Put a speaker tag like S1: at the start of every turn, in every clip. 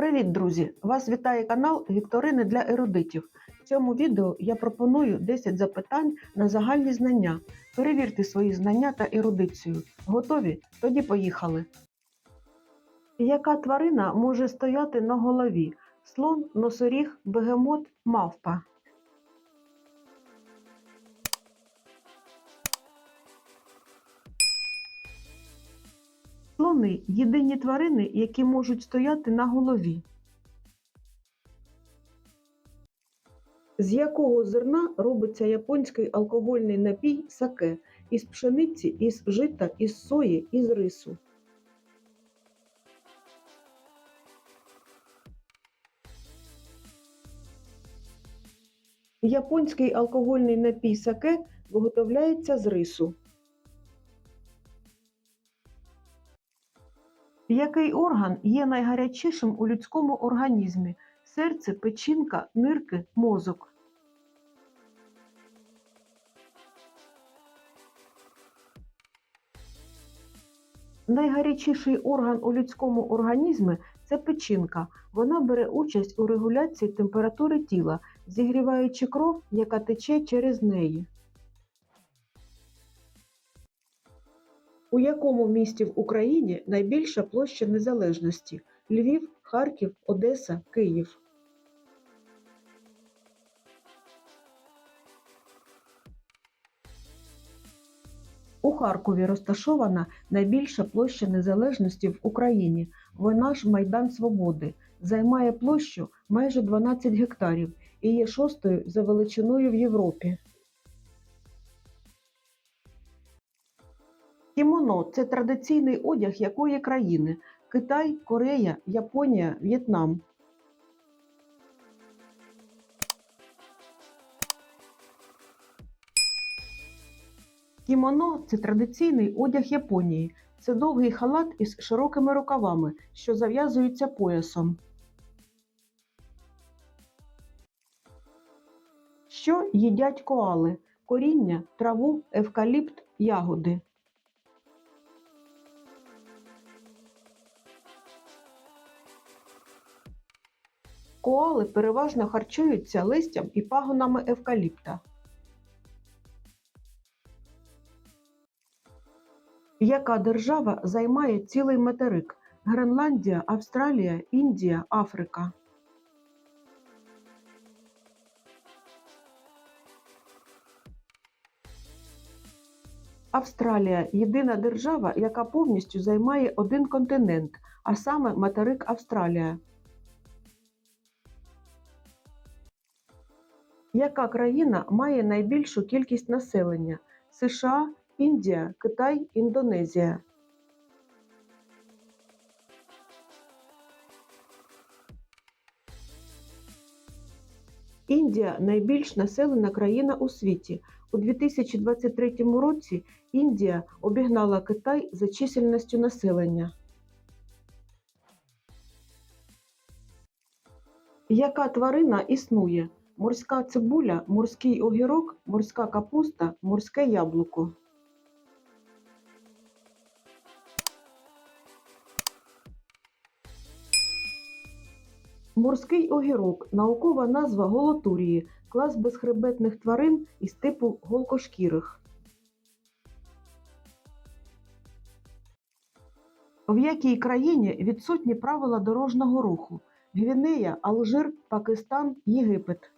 S1: Привіт, друзі! Вас вітає канал Вікторини для ерудитів. В цьому відео я пропоную 10 запитань на загальні знання. Перевірте свої знання та ерудицію. Готові? Тоді поїхали. Яка тварина може стояти на голові? Слон, носоріг, бегемот, мавпа. Слони єдині тварини, які можуть стояти на голові. З якого зерна робиться японський алкогольний напій саке? Із пшениці, із жита, із сої, із рису. Японський алкогольний напій саке виготовляється з рису. Який орган є найгарячішим у людському організмі? Серце, печінка, нирки, мозок. Найгарячіший орган у людському організмі це печінка. Вона бере участь у регуляції температури тіла, зігріваючи кров, яка тече через неї. У якому місті в Україні найбільша площа незалежності? Львів, Харків, Одеса, Київ. У Харкові розташована найбільша площа незалежності в Україні. Вона ж Майдан Свободи. Займає площу майже 12 гектарів і є шостою за величиною в Європі. Кімоно це традиційний одяг якої країни? Китай, Корея, Японія, В'єтнам. Кімоно це традиційний одяг Японії. Це довгий халат із широкими рукавами, що зав'язуються поясом. Що їдять коали? Коріння, траву, евкаліпт, ягоди. Коали переважно харчуються листям і пагонами евкаліпта. Яка держава займає цілий материк? Гренландія, Австралія, Індія, Африка. Австралія єдина держава, яка повністю займає один континент, а саме материк Австралія. Яка країна має найбільшу кількість населення? США, Індія, Китай, Індонезія. Індія найбільш населена країна у світі. У 2023 році Індія обігнала Китай за чисельністю населення. Яка тварина існує? Морська цибуля, морський огірок, морська капуста, морське яблуко. Морський огірок наукова назва голотурії, клас безхребетних тварин із типу голкошкірих. В якій країні відсутні правила дорожнього руху? Гвінея, Алжир, Пакистан, Єгипет.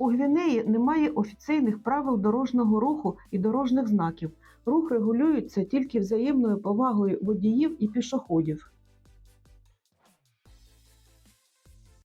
S1: У Гвінеї немає офіційних правил дорожнього руху і дорожніх знаків. Рух регулюється тільки взаємною повагою водіїв і пішоходів.